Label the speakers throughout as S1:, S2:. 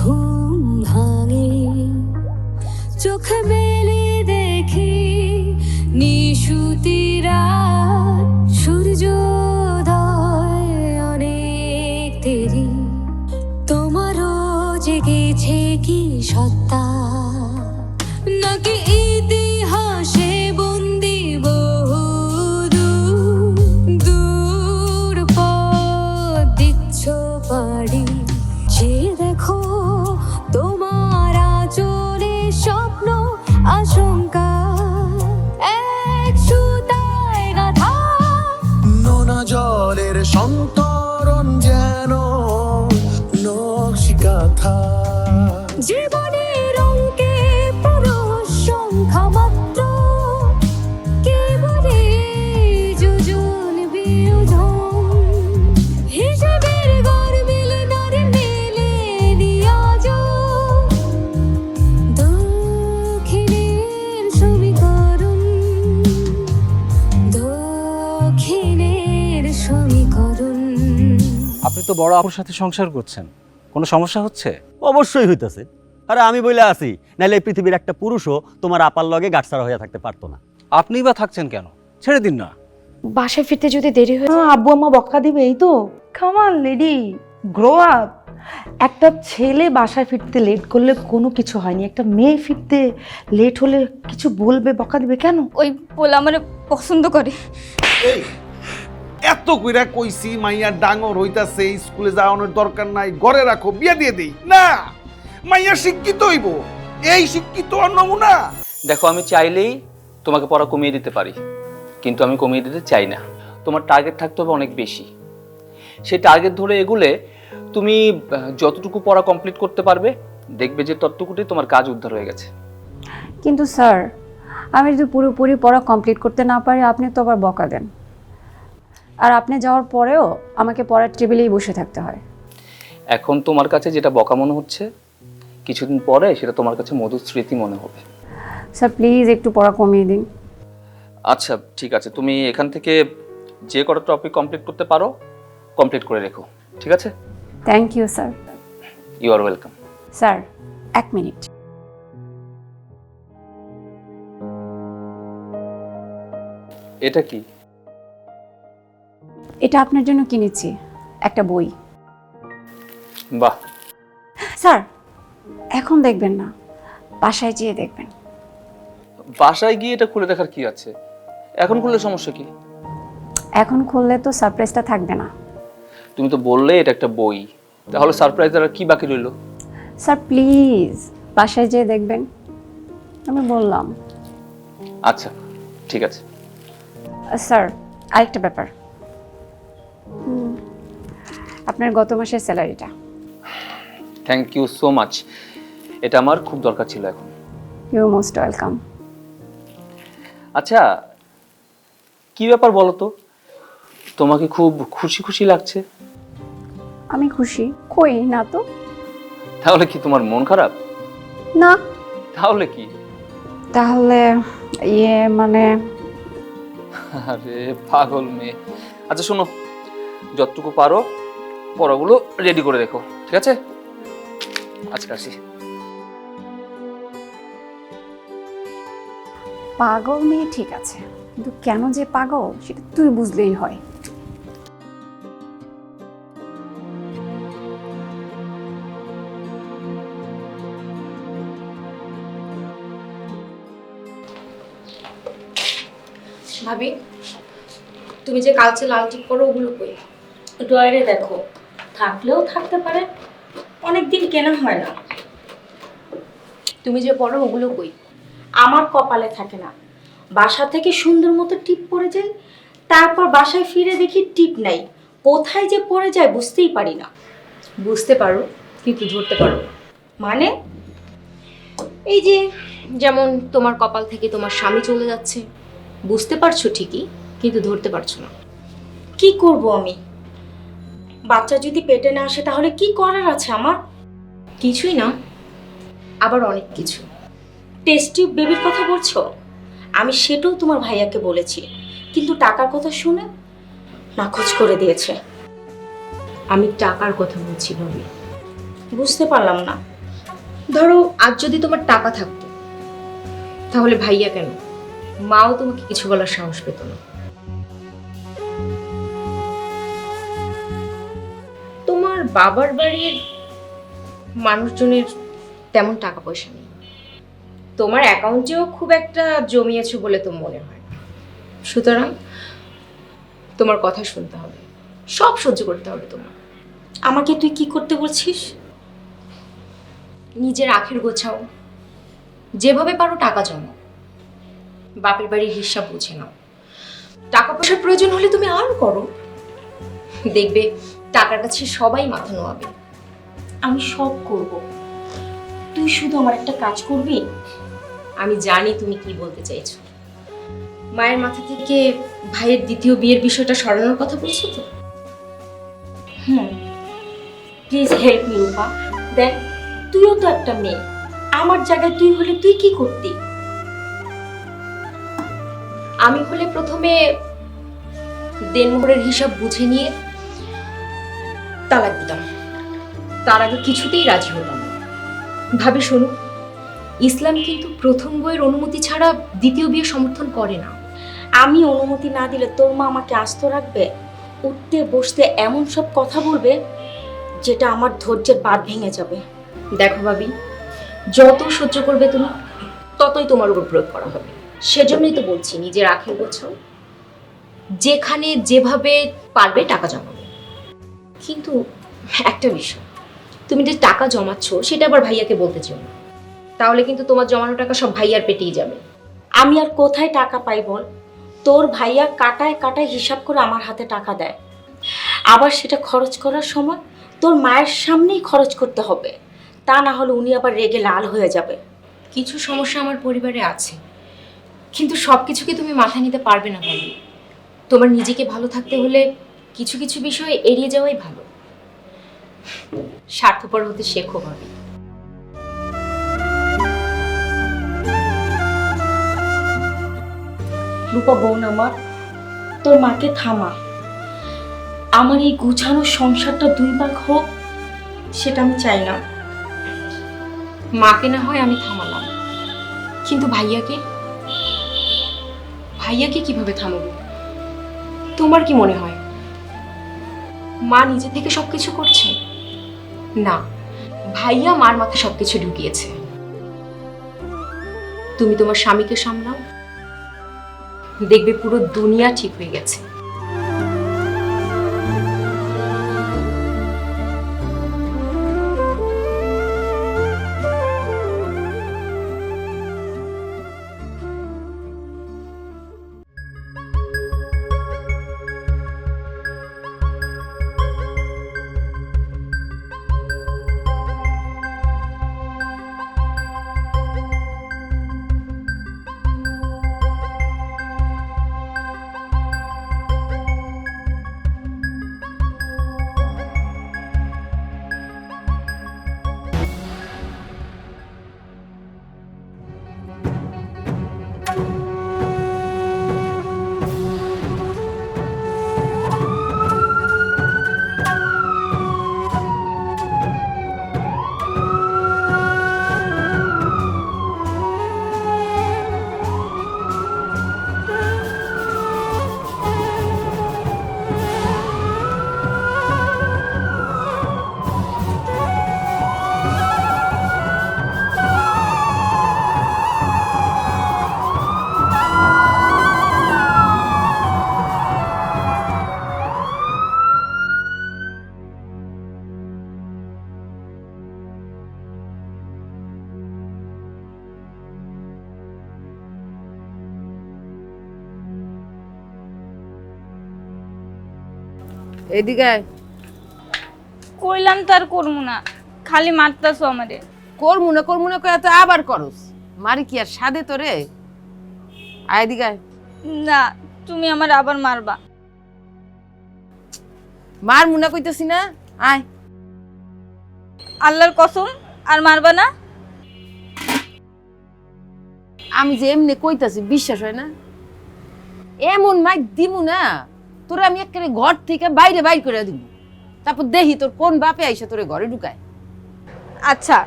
S1: Who
S2: আপনি তো বড় আপুর সাথে সংসার করছেন? কোনো সমস্যা হচ্ছে?
S3: অবশ্যই হইতেছে। আরে আমি বইলে আছি নাহলে এই পৃথিবীর একটা পুরুষও তোমার আপার লগে গাটসারা হয়ে থাকতে পারতো না।
S2: আপনিই বা থাকছেন কেন? ছেড়ে দিন না।
S4: বাসায় ফিরতে যদি দেরি হয়
S5: হ্যাঁ, আব্বু আম্মা বকা দিবে এই তো। কামান লেডি গ্রো আপ একটা ছেলে বাসায় ফিরতে লেট করলে কোনো কিছু হয়নি। একটা মেয়ে ফিরতে লেট হলে কিছু বলবে বকা দিবে কেন?
S4: ওই বলে আমার পছন্দ করে।
S6: এই এত কইরা কইছি মাইয়া ডাঙর হইতাছে স্কুলে যাওয়ানোর দরকার নাই ঘরে রাখো বিয়া দিয়ে দেই। না মাইয়া শিক্ষিত হইব। এই শিক্ষিত আর নমুনা।
S7: দেখো আমি চাইলেই তোমাকে পড়া কমিয়ে দিতে পারি কিন্তু আমি কমিয়ে দিতে চাই না। তোমার টার্গেট থাকতে হবে অনেক বেশি। সেই টার্গেট ধরে এগুলে তুমি যতটুকু পড়া কমপ্লিট করতে পারবে দেখবে যে ততটুকুতেই তোমার কাজ উদ্ধার হয়ে গেছে।
S8: কিন্তু স্যার আমি যদি পুরোপুরি পড়া কমপ্লিট করতে না পারি আপনি তো আবার বকা দেন। আর আপনি যাওয়ার পরেও আমাকে পড়ার টেবিলেই বসে থাকতে হয়।
S7: এখন তোমার কাছে যেটা বকা মনে হচ্ছে কিছুদিন পরে সেটা তোমার কাছে মধুর স্মৃতি মনে হবে।
S8: স্যার প্লিজ একটু পড়া কমিয়ে দিন।
S7: আচ্ছা ঠিক আছে। তুমি এখান থেকে যে কটা টপিক কমপ্লিট করতে পারো কমপ্লিট করে রেখো। ঠিক আছে?
S8: Thank you sir
S7: you are welcome
S8: sir এক মিনিট
S7: এটা কি?
S8: এটা আপনার জন্য কিনেছি একটা বই।
S7: বাহ।
S8: স্যার এখন দেখবেন না বাসায় যেয়ে দেখবেন।
S7: বাসায় গিয়ে এটা খুলে দেখার কি আছে? এখন খুললে সমস্যা কি?
S8: এখন খুললে তো সারপ্রাইজটা থাকবে না।
S7: তুমি তো বললে এটা একটা বই তাহলে সারপ্রাইজ আর কি বাকি রইল?
S8: স্যার প্লিজ বাসায় যেয়ে দেখবেন। আমি বললাম।
S7: আচ্ছা ঠিক আছে।
S8: স্যার আরেকটা ব্যাপার। আপনার গত মাসের স্যালারিটা?
S7: থ্যাংক ইউ সো মাচ এটা আমার খুব দরকার ছিল এখন।
S8: ইউ মোস্ট ওয়েলকাম
S7: আচ্ছা কি ব্যাপার বলো তো? তোমাকে খুব খুশি খুশি লাগছে।
S8: আমি খুশি? কই না তো?
S7: তাহলে কি তোমার মন খারাপ?
S8: না।
S7: তাহলে কি?
S8: তাহলে ইয়ে মানে
S7: আরে পাগল মেয়ে। আচ্ছা শোনো যতটুকু পারো পড়াগুলো রেডি করে রেখো ঠিক আছে? আজকে আসি।
S8: পাগল মেয়ে ঠিক আছে কিন্তু কেন যে পাগল সেটা তুই বুঝলেই হয়।
S4: ভাবি তুমি যে কালচে লাল টিপ করো ওগুলো কই?
S5: ডয়ারে দেখো, থাকলেও থাকতে পারে অনেক দিন কেনা হয় না।
S4: তুমি যে পড়ো ওগুলো কই?
S5: আমার কপালে থাকে না। বাসা থেকে সুন্দর মতো টিপ পড়ে যায়, তারপর বাসায় ফিরে দেখি টিপ নাই। কোথায় যে পড়ে যায় বুঝতেই পারি না।
S4: বুঝতে পারো, কিন্তু ধরতে পারো
S5: মানে?
S4: এই যে, যেমন তোমার কপাল থেকে তোমার স্বামী চলে যাচ্ছে। বুঝতে পারছ ঠিকই, কিন্তু ধরতে পারছ না।
S5: কি করব আমি? বাচ্চা যদি পেটে না আসে, তাহলে কি করার আছে আমার?
S4: কিছুই না, আবার অনেক কিছু।
S5: টেস্ট বেবির কথা বলছো? আমি সেটাও তোমার ভাইয়াকে বলেছি, কিন্তু টাকার কথা শুনে নাকচ করে দিয়েছে।
S4: আমি টাকার কথা বলছি ভাবি।
S5: বুঝতে পারলাম না।
S4: ধরো, আজ যদি তোমার টাকা থাকতো, তাহলে ভাইয়া কেন? মাও তোমাকে কিছু বলার সাহস পেত না। বাবার বাড়ির মানুষজনের তেমন টাকা পয়সা নেই। তোমার অ্যাকাউন্টেও খুব একটা জমিয়েছো বলে তো মনে হয় সুতরাং তোমার কথা শুনতে হবে। সব সহ্য করতে হবে তোমার।
S5: আমাকে তুই কি করতে বলছিস?
S4: নিজের আখের গোছাও। যেভাবে পারো টাকা জমাও। বাপের বাড়ির হিসাব বুঝে নাও। টাকা পয়সার প্রয়োজন হলে তুমি আরও করো। দেখবে টাকার কাছে সবাই মাথা নোয়াবে।
S5: আমি সব করব। তুই শুধু আমার একটা কাজ করবি?
S4: আমি জানি তুমি কি বলতে চাইছো। মায়ের মাথা থেকে ভাইয়ের দ্বিতীয় বিয়ের বিষয়টা সরানোর কথা বলছো তো?
S5: হুম। Please help me Rupa. দেখ তুইও তো একটা মেয়ে। আমার জায়গায় তুই হলে তুই কি করতি?
S4: আমি হলে প্রথমে দেনমোহরের হিসাব বুঝে নিয়ে তালাক দিতাম। তার আগে কিছুতেই রাজি হতাম ভাবে, শোনো, ইসলাম কিন্তু প্রথম বইয়ের অনুমতি ছাড়া দ্বিতীয় বিয়ে সমর্থন করে না।
S5: আমি অনুমতি না দিলে তোর মা আমাকে আস্ত রাখবে, উঠতে বসতে এমন সব কথা বলবে যেটা আমার ধৈর্যের বাদ ভেঙে যাবে।
S4: দেখো ভাবি, যত সহ্য করবে তুমি, ততই তোমার উপর প্রয়োগ করা হবে। সেজন্যই তো বলছি, নিজের আখের গোছাও। যেখানে যেভাবে পারবে টাকা জমাবে কিন্তু একটা বিষয়, তুমি যে টাকা জমাচ্ছ সেটা আবার ভাইয়াকে বলতে চাও তাহলে কিন্তু তোমার জমানো টাকা সব ভাইয়ার পেটেই যাবে।
S5: আমি আর কোথায় টাকা পাই বল? তোর ভাইয়া কাটায় কাটায় হিসাব করে আমার হাতে টাকা দেয়। আবার সেটা খরচ করার সময় তোর মায়ের সামনেই খরচ করতে হবে। তা না হলে উনি আবার রেগে লাল হয়ে যাবে।
S4: কিছু সমস্যা আমার পরিবারে আছে। কিন্তু সব কিছুকে তুমি মাথায় নিতে পারবে না, ভাবি। তোমার নিজেকে ভালো থাকতে হলে কিছু কিছু বিষয় এড়িয়ে যাওয়াই ভালো। স্বার্থপর হতে শেখো ভাবি
S5: রূপা বোন আমার তোর মাকে থামা। আমার এই গুছানো সংসারটা দুই ভাগ হোক সেটা আমি চাই না।
S4: মাকে না হয় আমি থামালাম। কিন্তু ভাইয়াকে? ভাইয়াকে কীভাবে থামাবো? তোমার কি মনে হয়? মা নিজে থেকে সবকিছু করছে? না, ভাইয়া মার মাথায় সবকিছু ঢুকিয়েছে। তুমি তোমার স্বামীকে সামলাও। দেখবে পুরো দুনিয়া ঠিক হয়ে গেছে।
S9: এদিকে আয়।
S10: কইলাম তার করব না খালি মারতাছো আমারে।
S9: করমু না করমু না কয়ে তো আবার করস? মারি কি আর সাদে তোরে? আয় এদিকে আয়।
S10: না তুমি আমার আবার মারবা।
S9: মার মুনা কইতেছি না আয়।
S10: আল্লাহর কসম আর মারবা না?
S9: আমি যে এমনি কইতাছি বিশ্বাস হয় না? এমন মাইক দিমু না। তোরে আমি একেবারে ঘর থেকে বাইরে বাইর করে দিব। তারপর দেখি তোর কোন বাপে আইসা তোরে ঘরে ঢুকায়।
S10: আচ্ছা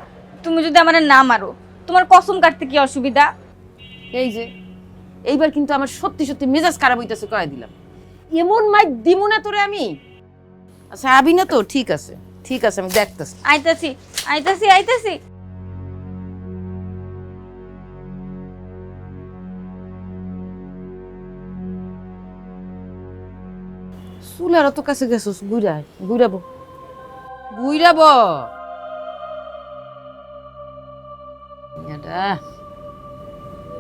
S10: তুমি যদি আমার না মারো তোমার কসম কাটতে কি অসুবিধা?
S9: এই যে এইবার কিন্তু আমার সত্যি সত্যি মেজাজ খারাপ হইতেছে কয়ে দিলাম। এমন মাই দিমু না তোরে আমি। আচ্ছা আবি না তো ঠিক আছে ঠিক আছে আমি দেখতেছি।
S10: আইতাছি আইতাছি আইতাছি।
S9: চুলার তো কাছে গেছস গুইরাবো গুইরাবো এটা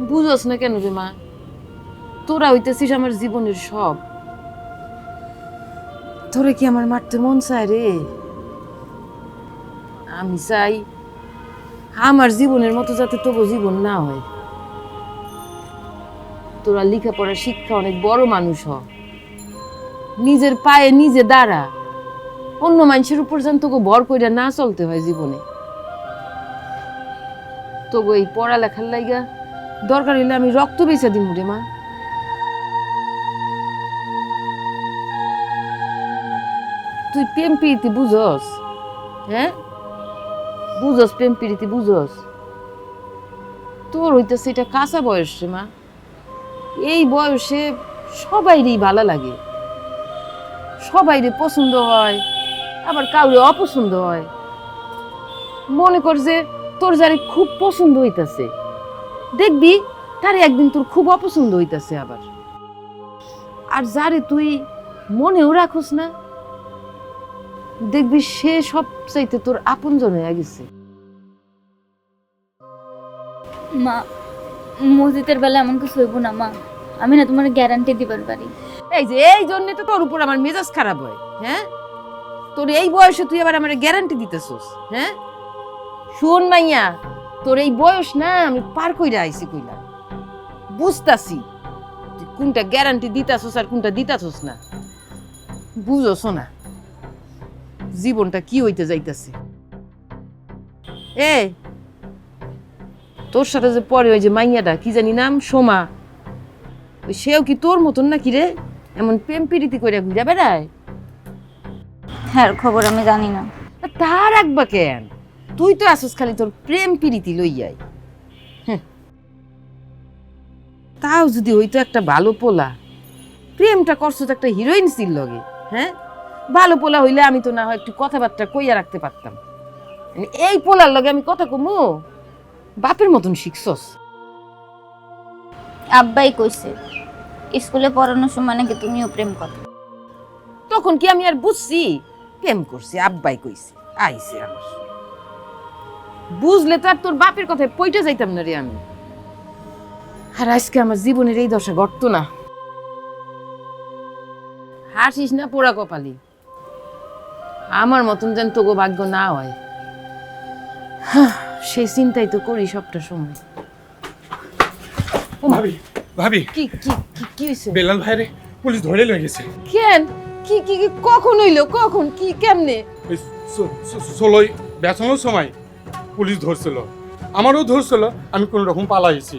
S9: বুঝস না কেন রে মা তোরা হইতেছিস আমার জীবনের সব তোরে কি আমার মারতে মন চায় রে আমি চাই আমার জীবনের মতো যাতে তবু জীবন না হয় তোরা লেখাপড়া শিক্ষা অনেক বড় মানুষ হ নিজের পায়ে নিজে দাঁড়া। অন্য মানুষের উপর যেন তোকে ভর কইরা না চলতে হয় জীবনে। তোকে এই পড়ালেখার লাইগা দরকার হইলে আমি রক্ত বেচা দিমু রে, মা। তুই প্রেম প্রীতি বুঝস? হ্যাঁ? বুঝস প্রেম প্রীতি, বুঝস? তোর হইতেছে এটা কাঁচা বয়স রে, মা। এই বয়সে সবাইরই ভালো লাগে। সবাইরে পছন্দ হয়, আবার কাউরে অপছন্দ হয়। মনে কর যে তোর যারে খুব পছন্দ হইতাছে। দেখবি তারে একদিন তোর খুব অপছন্দ হইতাছে আবার। আর যারে তুই মনেও রাখোস না, দেখবি সে সব চাইতে তোর আপনজন হয়ে গেছে।
S10: মা, মসজিদের বেলা এমন কিছু হইব না মা। আমি না তোমার গ্যারান্টি দিবার পারি।
S9: এই যে, এই জন্য তো তোর উপর আমার মেজাজ খারাপ হয় হ্যাঁ? তোর এই বয়সে তুই আবার আমার গ্যারান্টি দিতেছস হ্যাঁ? শোন মাইয়া, তোর এই বয়স না, আমি পার কইরা আইছি কইলা। বুঝতাছি কোনটা গ্যারান্টি দিতাছস আর কোনটা দিতাছস না। বুঝছস না জীবনটা কি হইতে যাইতাছে। এ তোর সাথে যে পরে ওই যে মাইয়াটা, কি জানি নাম, সোমা সেও কি তোর মতন নাকি রে? এমন প্রেম প্রীতি করে ঘুরে বেড়ায়?
S10: হ্যাঁ খবর আমি জানি না।
S9: তার একবা কেন? তুই তো আসস খালি তোর প্রেম প্রীতি লইয়াই। হ্যাঁ। তাও যদি হইতো একটা ভালো পোলা প্রেমটা করছ তো একটা হিরোইন সিল লগে হ্যাঁ? ভালো পোলা হইলে আমি তো না হয় একটু কথাবার্তা কইয়া রাখতে পারতাম। মানে এই পোলার লগে আমি কথা কমু বাপের মতন শিখছস।
S10: আব্বাই কইছে স্কুলে পড়ানোর সময় নাকি তুমিও প্রেম করো?
S9: তখন কি আমি আর বুঝছি? প্রেম করছি আব্বাই কইছি আইছে আমার। বুঝলে তো আর তোর বাপের কথায় পইটা যাইতাম না রে আমি। আর আজকে আমার জীবনের এই দশা ঘটত না। হাসিস না পোড়া কপালি। আমার মতন যেন তোগো ভাগ্য না হয়। সেই চিন্তাই তো করি সবটা সময়।
S11: ভাবি ভাবি।
S9: কি কি কি কি হইছে?
S11: বেলাল ভাইরে পুলিশ ধরে লয়ে গেছে।
S9: কেন? কি কি কি কখন হইল? কখন? কি কেমনে?
S11: ষোলোই বেচানোর সময় পুলিশ ধরছিল। আমারও ধরছিল আমি কোন রকম পালাইছি।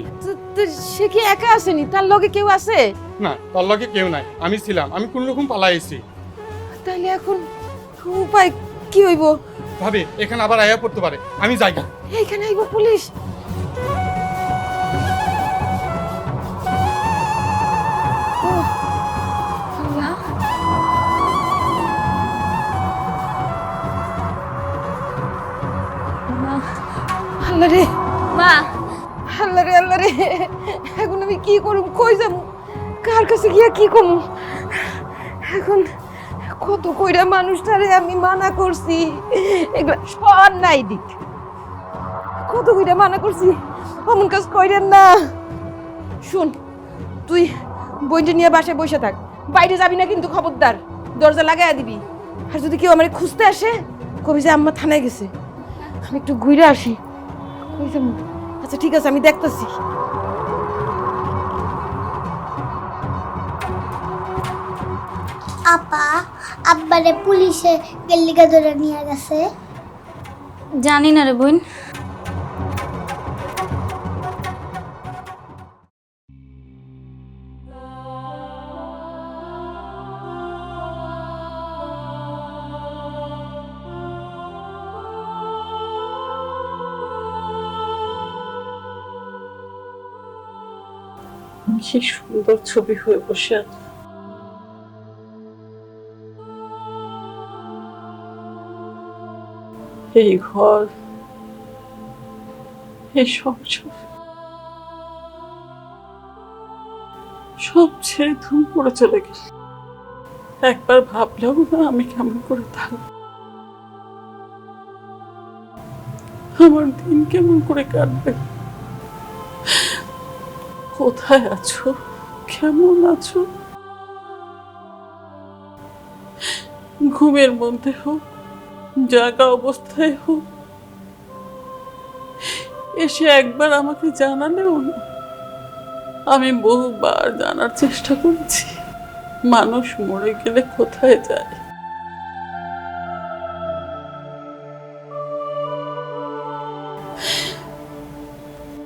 S9: সে কি একা আসেনি? তার লগে কেউ আছে?
S11: না তার লগে কেউ নাই। আমি ছিলাম আমি কোন রকম পালাইছি।
S9: তাহলে এখন উপায় কি হইব?
S11: ভাবি এখানে আবার আয়া পড়তে পারে। আমি যাই
S9: এখানে আইব পুলিশ? কি করুম কই যাব? কার কাছে গিয়া কি করুম এখন কত কইরা মানুষটারে আমি মানা করছি। এগুলা সব নাই দিক। কত কইরা মানা করছি? অমন কাজ কইরেন না। শুন, তুই বইটা নিয়ে বাসায় বসে থাক। বাইরে যাবি না কিন্তু খবরদার। দরজা লাগাইয়া দিবি। আর যদি কেউ আমার খুঁজতে আসে, কবি যে আম্মা থানায় গেছে। আমি একটু ঘুরে আসি। আচ্ছা ঠিক আছে, আমি দেখতেছি।
S1: আপা আব্বারে পুলিশে গেল্লিকা ধরে নিয়ে গেছে।
S10: জানি না রে বোন।
S12: সে সুন্দর ছবি হয়ে বসে আছে। এই ঘর, এই সংসার। সব ছেড়ে ধুম করে চলে গেল। একবার ভাবলেও না আমি কেমন করে থাকব। আমার দিন কেমন করে কাটবে? কোথায় আছো? কেমন আছো? ঘুমের মধ্যে হোক জাগা অবস্থায় হোক। এসে একবার আমাকে জানালেও না। আমি বহুবার জানার চেষ্টা করেছি। মানুষ মরে গেলে কোথায় যায়?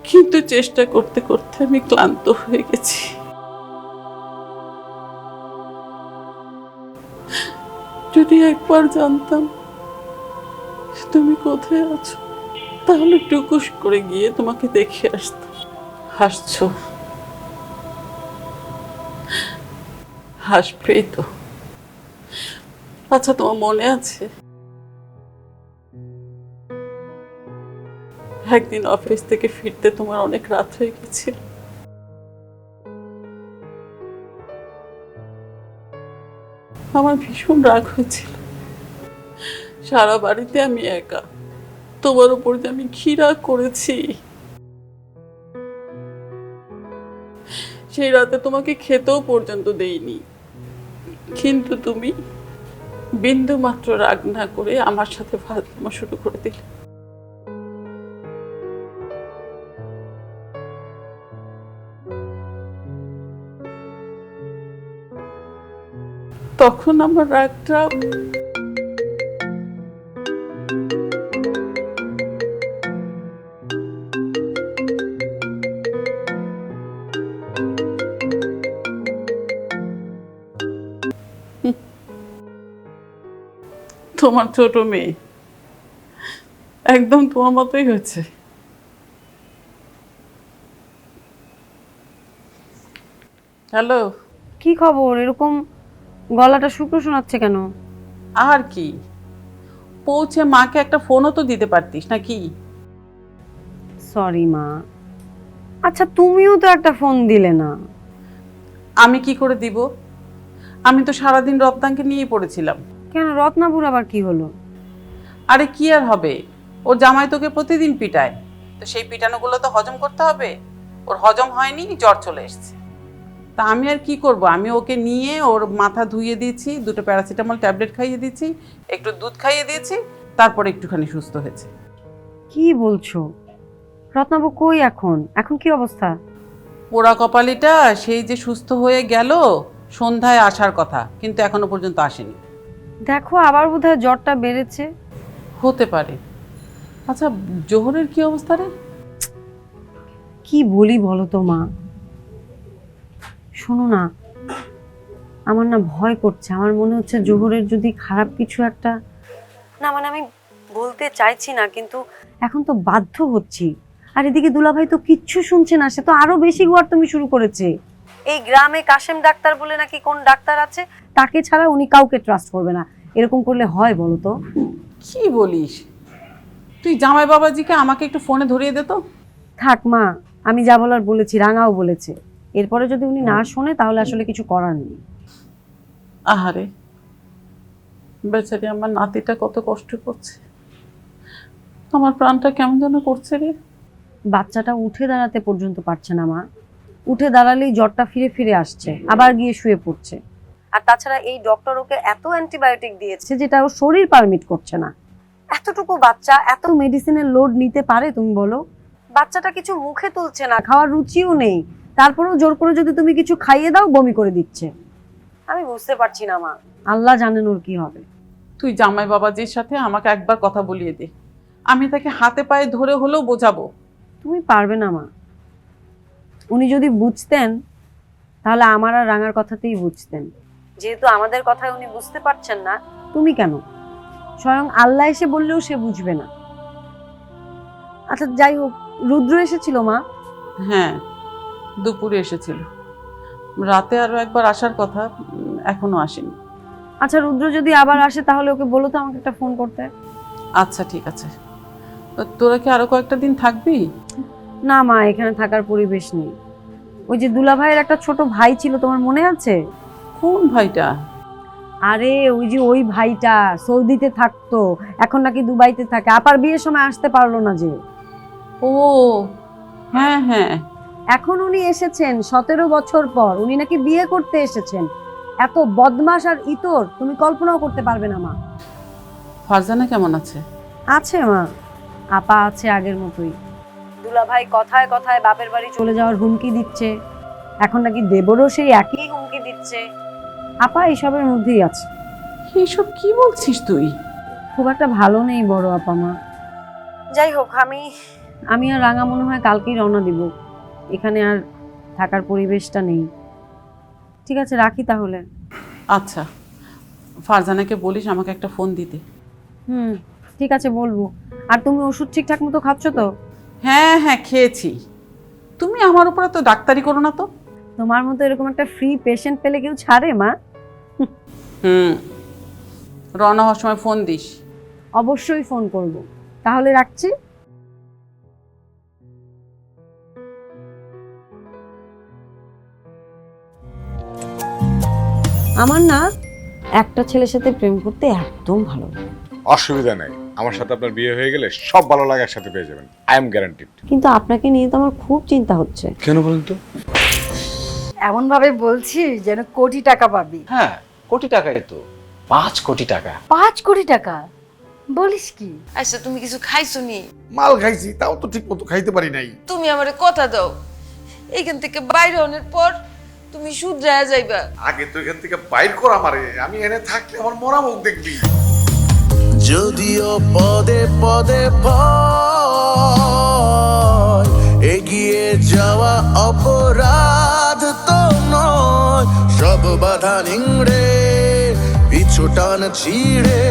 S12: কিন্তু চেষ্টা করতে করতে আমি ক্লান্ত হয়ে গেছি। যদি একবার জানতাম তুমি কোথায় আছো? তাহলে টুকুস করে গিয়ে তোমাকে দেখে আসতাম হাসছো? হাসবেই তো। আচ্ছা তোমার মনে আছে? একদিন অফিস থেকে ফিরতে তোমার অনেক রাত হয়ে গেছিল। আমার ভীষণ রাগ হয়েছিল। সারা বাড়িতে আমি একা। তোমার উপর যে আমি রাগ করেছি। সেই রাতে তোমাকে খেতেও পর্যন্ত দেইনি। কিন্তু তুমি বিন্দু মাত্র রাগ না করে আমার সাথে ফাজলামো শুরু করে দিলে। তখন আমার রাগটা তোমার ছোট মেয়ে। একদম তোমার মতোই হয়েছে হ্যালো?
S8: কি খবর? এরকম গলাটা শুকনো শোনাচ্ছে কেন?
S12: আর কি? পৌঁছে মাকে একটা ফোনও তো দিতে পারতিস নাকি
S8: সরি মা। আচ্ছা তুমিও তো একটা ফোন দিলে না।
S12: আমি কি করে দিব? আমি তো সারাদিন রপ্তাঙ্কে নিয়ে পড়েছিলাম।
S8: কেন রত্নাপুর আবার কি হলো?
S12: আরে কি আর হবে? ওর জামাই তোকে প্রতিদিন পিটায়। তো সেই পিটানোগুলো তো হজম করতে হবে। ওর হজম হয়নি জ্বর চলে এসেছে। তা আমি আর কি করব? আমি ওকে নিয়ে ওর মাথা ধুইয়ে দিয়েছি দুটো প্যারাসিটামল ট্যাবলেট খাইয়ে দিয়েছি একটু দুধ খাইয়ে দিয়েছি তারপর একটুখানি সুস্থ হয়েছে।
S8: কি বলছো? রত্নাবু কই এখন? এখন কি অবস্থা?
S12: পোড়া কপালিটা সেই যে সুস্থ হয়ে গেল সন্ধ্যায় আসার কথা কিন্তু এখনও পর্যন্ত আসেনি।
S8: দেখো আবার বোধহয় জ্বরটা বেড়েছে।
S12: হতে পারে। আচ্ছা জোহরের কি অবস্থা রে?
S8: কি বলি বলো তো মা? শোনো না আমার না ভয় করছে। আমার মনে হচ্ছে জোহরের যদি খারাপ কিছু একটা না মানে আমি বলতে চাইছি না কিন্তু এখন তো বাধ্য হচ্ছি। আর এদিকে দুলাভাই তো কিচ্ছু শুনছে না সে তো আরও বেশি গোয়ার তুমি শুরু করেছে। এই গ্রামে কাশেম ডাক্তার বলে নাকি কোন ডাক্তার আছে? তাকে ছাড়া উনি কাউকে ট্রাস্ট করবে না। এরকম করলে হয় বলো তো?
S12: কি বলিস? তুই জামাই বাবাজিকে আমাকে একটু ফোনে ধরিয়ে দে তো।
S8: থাক মা আমি যা বলার বলেছি রাঙাও বলেছে। এরপরে যদি উনি না শোনে তাহলে আসলে কিছু করার নেই।
S12: আহারে বেচারি আমার নাতিটা কত কষ্ট করছে। আমার প্রাণটা কেমন যেন করছে রে।
S8: বাচ্চাটা উঠে দাঁড়াতে পর্যন্ত পারছে না মা। উঠে দাঁড়ালেই জ্বরটা ফিরে ফিরে আসছে আবার গিয়ে শুয়ে পড়ছে। আর তাছাড়া এই ডক্টর ওকে এত অ্যান্টিবায়োটিক দিয়েছে যেটা ওর শরীর পারমিট করছে না। এতটুকু বাচ্চা এত মেডিসিনের লোড নিতে পারে তুমি বলো? বাচ্চাটা কিছু মুখে তুলছে না খাওয়ার রুচিও নেই। তারপরেও জোর করে যদি তুমি কিছু খাইয়ে দাও বমি করে দিচ্ছে। আমি বুঝতে পারছি না মা। আল্লাহ জানেন ওর কি হবে।
S12: তুই জামাই বাবাজির সাথে আমাকে একবার কথা বলিয়ে দে। আমি তাকে হাতে পায়ে ধরে হলেও বোঝাবো।
S8: তুমি পারবে না মা। উনি যদি বুঝতেন তাহলে আমার আর রাঙার কথাতেই বুঝতেন। যেহেতু আমাদের কথায় উনি বুঝতে পারছেন না তুমি কেন? স্বয়ং আল্লাহ এসে বললেও সে বুঝবে না। আচ্ছা যাই হোক রুদ্র এসেছিল মা?
S12: হ্যাঁ দুপুরে এসেছিল। রাতে আরও একবার আসার কথা এখনও আসেনি।
S8: আচ্ছা রুদ্র যদি আবার আসে তাহলে ওকে বলো তো আমাকে একটা ফোন করতে।
S12: আচ্ছা ঠিক আছে। তো তোরা কি আরও কয়েকটা দিন থাকবি?
S8: না মা এখানে থাকার পরিবেশ নেই। ওই যে দুলা ভাইয়ের একটা ছোট ভাই ছিল তোমার মনে আছে?
S12: কোন ভাইটা?
S8: আরে ওই যে ওই ভাইটা সৌদিতে থাকতো এখন নাকি দুবাইতে থাকে। আপার বিয়ের সময় আসতে পারল না যে।
S12: ও হ্যাঁ হ্যাঁ।
S8: এখন উনি এসেছেন সতেরো বছর পর। উনি নাকি বিয়ে করতে এসেছেন। এত বদমাস আর ইতর তুমি কল্পনাও করতে পারবে না মা।
S12: ফারজানা কেমন আছে?
S8: আছে মা। আপা আছে আগের মতোই। দুলা ভাই কথায় কথায় বাপের বাড়ি চলে যাওয়ার হুমকি দিচ্ছে। এখন নাকি দেবরও সেই একই হুমকি দিচ্ছে। আপা এইসবের মধ্যেই আছে।
S12: এইসব কি বলছিস তুই?
S8: খুব একটা ভালো নেই বড় আপা মা। যাই হোক আমি আমি আর রাঙা মনে হয় কালকেই রওনা দিব। এখানে আর থাকার পরিবেশটা নেই। ঠিক আছে রাখি তাহলে।
S12: আচ্ছা ফারজানাকে বলিস আমাকে একটা ফোন দিতে।
S8: হুম ঠিক আছে বলব। আর তুমি ওষুধ ঠিকঠাক মতো খাচ্ছ তো?
S12: হ্যাঁ হ্যাঁ খেয়েছি। তুমি আমার উপরে তো ডাক্তারি করো না তো।
S8: তোমার মতো এরকম একটা ফ্রি পেশেন্ট পেলে কেউ ছাড়ে মা?
S12: হুম। রওনা হওয়ার সময় ফোন দিস।
S8: অবশ্যই ফোন করব। তাহলে রাখছি। আমার না একটা ছেলের সাথে প্রেম করতে একদম ভালো লাগে।
S13: অসুবিধা নেই। আমার সাথে আপনার বিয়ে হয়ে গেলে সব ভালো লাগে একসাথে পেয়ে যাবেন। আই এম গ্যারান্টিড
S8: কিন্তু আপনাকে নিয়ে তো আমার খুব চিন্তা হচ্ছে।
S13: কেন বলুন তো?
S5: এমন ভাবে বলছি যেন কোটি টাকা পাবি।
S2: হ্যাঁ কোটি টাকাই তো। পাঁচ কোটি টাকা।
S5: পাঁচ কোটি টাকা? বলিস কি? আচ্ছা তুমি কিছু খাইছো নি?
S6: মাল খাইছি তাও তো ঠিক মতো খাইতে পারি নাই।
S9: তুমি আমারে কথা দাও। এইখান থেকে বাইরে হওয়ার পর তুমি শুধরায়া যাইবা।
S6: আগে তো এখান থেকে বাইর করা মারে আমি এনে থাকলে আমার মরা মুখ দেখবি।
S14: যদিও পদে পদে এগিয়ে যাওয়া অপরাধ তো নয়। সব বাধা নিংড়ে, পিছু টান ছিঁড়ে,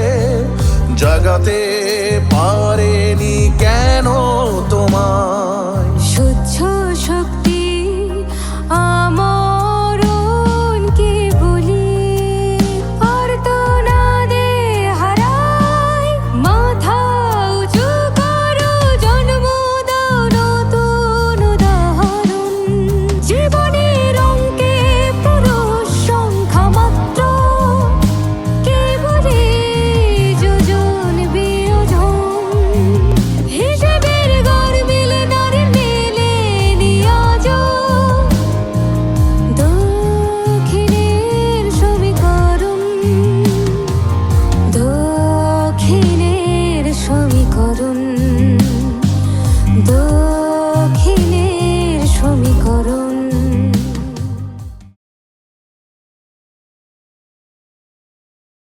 S14: জাগাতে পারেনি কেন তোমায়?